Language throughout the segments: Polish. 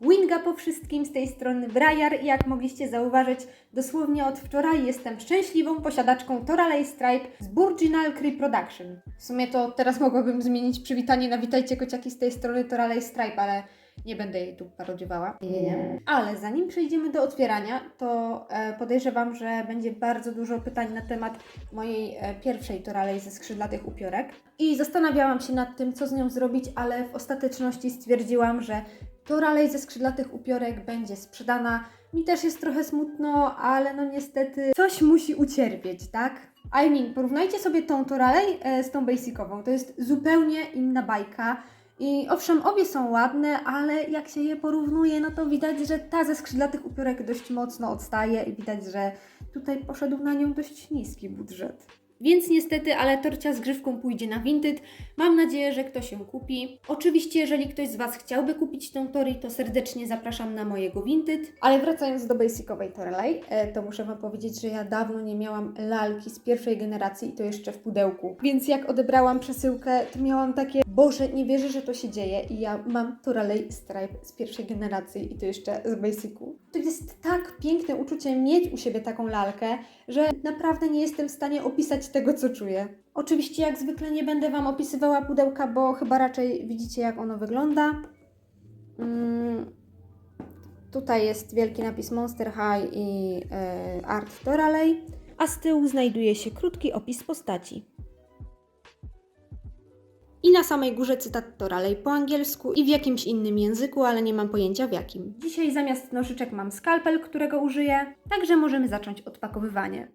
Winga po wszystkim z tej strony Briar i jak mogliście zauważyć, dosłownie od wczoraj jestem szczęśliwą posiadaczką Toralei Stripe z Burginal Cree Production. W sumie to teraz mogłabym zmienić przywitanie na witajcie kociaki z tej strony Toralei Stripe, ale nie będę jej tu parodiowała. Nie, nie. Ale zanim przejdziemy do otwierania, to e, podejrzewam, że będzie bardzo dużo pytań na temat mojej e, pierwszej Toralei ze skrzydlatych upiorek. I zastanawiałam się nad tym, co z nią zrobić, ale w ostateczności stwierdziłam, że Toralej ze skrzydlatych upiorek będzie sprzedana. Mi też jest trochę smutno, ale no niestety coś musi ucierpieć, tak? I mean, porównajcie sobie tą Toralej e, z tą basicową. To jest zupełnie inna bajka. I owszem, obie są ładne, ale jak się je porównuje, no to widać, że ta ze skrzydlatych upiorek dość mocno odstaje i widać, że tutaj poszedł na nią dość niski budżet. Więc niestety, ale torcia z grzywką pójdzie na Vinted. Mam nadzieję, że ktoś ją kupi. Oczywiście, jeżeli ktoś z Was chciałby kupić tą Tori, to serdecznie zapraszam na mojego Vinted. Ale wracając do basicowej Torelej, e, to muszę Wam powiedzieć, że ja dawno nie miałam lalki z pierwszej generacji i to jeszcze w pudełku. Więc jak odebrałam przesyłkę, to miałam takie, Boże, nie wierzę, że to się dzieje i ja mam Torelej Stripe z pierwszej generacji i to jeszcze z basicu. To jest tak piękne uczucie mieć u siebie taką lalkę, że naprawdę nie jestem w stanie opisać tego, co czuję. Oczywiście, jak zwykle, nie będę Wam opisywała pudełka, bo chyba raczej widzicie, jak ono wygląda. Mm, tutaj jest wielki napis Monster High i e, Art Toralej, a z tyłu znajduje się krótki opis postaci. I na samej górze cytat Toralej po angielsku i w jakimś innym języku, ale nie mam pojęcia w jakim. Dzisiaj zamiast nożyczek mam skalpel, którego użyję, także możemy zacząć odpakowywanie.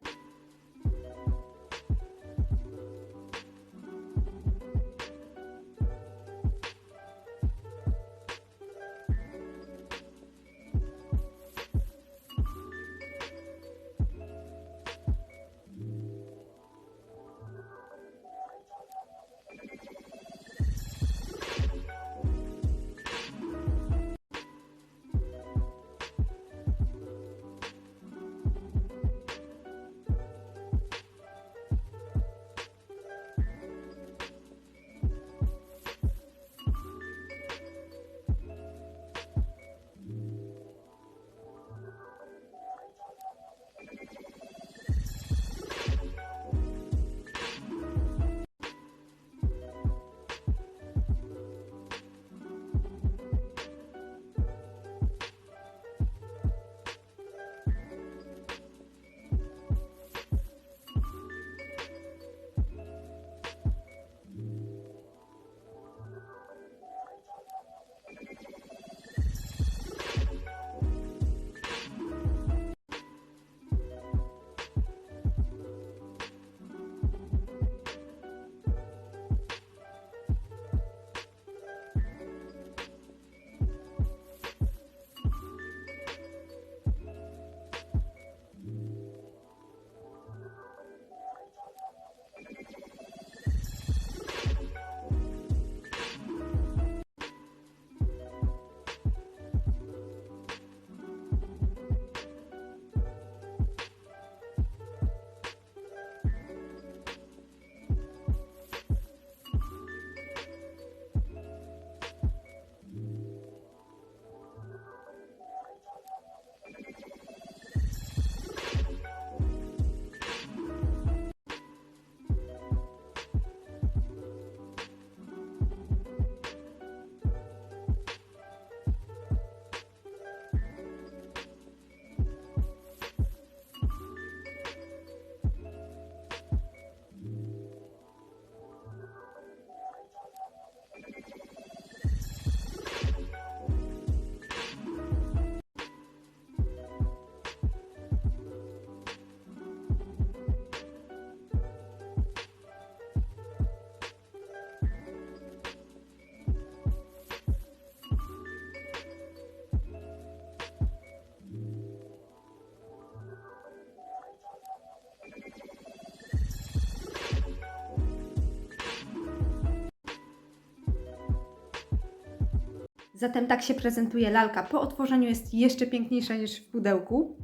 Zatem tak się prezentuje lalka. Po otworzeniu jest jeszcze piękniejsza niż w pudełku.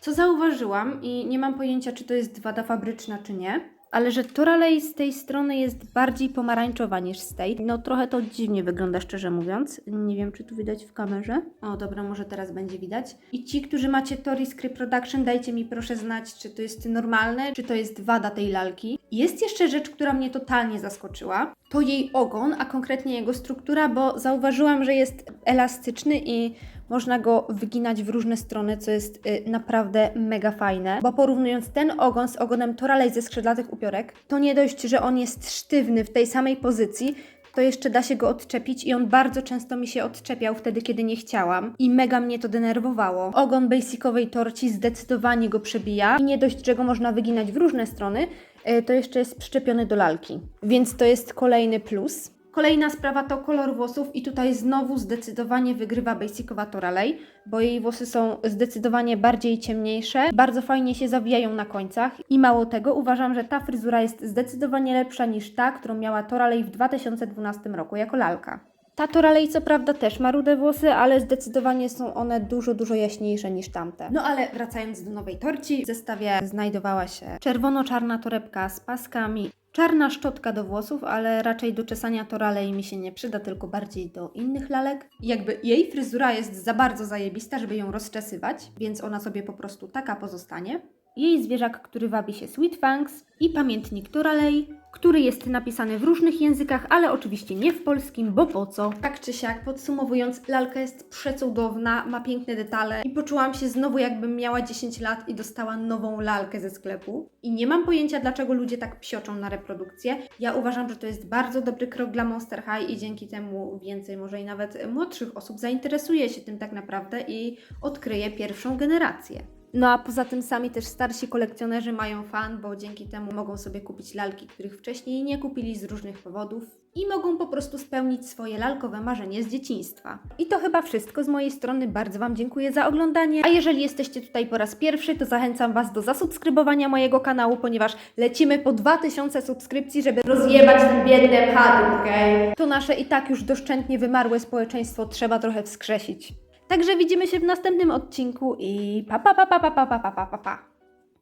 Co zauważyłam i nie mam pojęcia, czy to jest wada fabryczna, czy nie, ale że Toralej z tej strony jest bardziej pomarańczowa niż z tej. No trochę to dziwnie wygląda, szczerze mówiąc. Nie wiem, czy tu widać w kamerze. O, dobra, może teraz będzie widać. I ci, którzy macie Tori Script Production, dajcie mi proszę znać, czy to jest normalne, czy to jest wada tej lalki. Jest jeszcze rzecz, która mnie totalnie zaskoczyła. To jej ogon, a konkretnie jego struktura, bo zauważyłam, że jest elastyczny i można go wyginać w różne strony, co jest y, naprawdę mega fajne. Bo porównując ten ogon z ogonem Toralej ze skrzydlatych upiorek, to nie dość, że on jest sztywny w tej samej pozycji, to jeszcze da się go odczepić i on bardzo często mi się odczepiał wtedy, kiedy nie chciałam i mega mnie to denerwowało. Ogon basicowej torci zdecydowanie go przebija i nie dość, że go można wyginać w różne strony, y, to jeszcze jest przyczepiony do lalki. Więc to jest kolejny plus. Kolejna sprawa to kolor włosów i tutaj znowu zdecydowanie wygrywa basicowa Toralej, bo jej włosy są zdecydowanie bardziej ciemniejsze, bardzo fajnie się zawijają na końcach i mało tego uważam, że ta fryzura jest zdecydowanie lepsza niż ta, którą miała Toralej w 2012 roku jako lalka. Ta Toralej co prawda też ma rude włosy, ale zdecydowanie są one dużo, dużo jaśniejsze niż tamte. No ale wracając do nowej torci, w zestawie znajdowała się czerwono-czarna torebka z paskami, czarna szczotka do włosów, ale raczej do czesania Toralej mi się nie przyda, tylko bardziej do innych lalek. Jakby jej fryzura jest za bardzo zajebista, żeby ją rozczesywać, więc ona sobie po prostu taka pozostanie. Jej zwierzak, który wabi się Sweet Fangs i pamiętnik Toralej, który jest napisany w różnych językach, ale oczywiście nie w polskim, bo po co? Tak czy siak, podsumowując, lalka jest przecudowna, ma piękne detale i poczułam się znowu jakbym miała 10 lat i dostała nową lalkę ze sklepu. I nie mam pojęcia, dlaczego ludzie tak psioczą na reprodukcję. Ja uważam, że to jest bardzo dobry krok dla Monster High i dzięki temu więcej, może i nawet młodszych osób zainteresuje się tym tak naprawdę i odkryje pierwszą generację. No a poza tym sami też starsi kolekcjonerzy mają fan, bo dzięki temu mogą sobie kupić lalki, których wcześniej nie kupili z różnych powodów i mogą po prostu spełnić swoje lalkowe marzenie z dzieciństwa. I to chyba wszystko z mojej strony. Bardzo Wam dziękuję za oglądanie. A jeżeli jesteście tutaj po raz pierwszy, to zachęcam Was do zasubskrybowania mojego kanału, ponieważ lecimy po 2000 subskrypcji, żeby rozjebać ten biedny patent, okej? To nasze i tak już doszczętnie wymarłe społeczeństwo trzeba trochę wskrzesić. Także widzimy się w następnym odcinku i pa pa pa pa pa pa pa pa pa pa.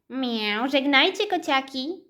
Miau, żegnajcie kociaki.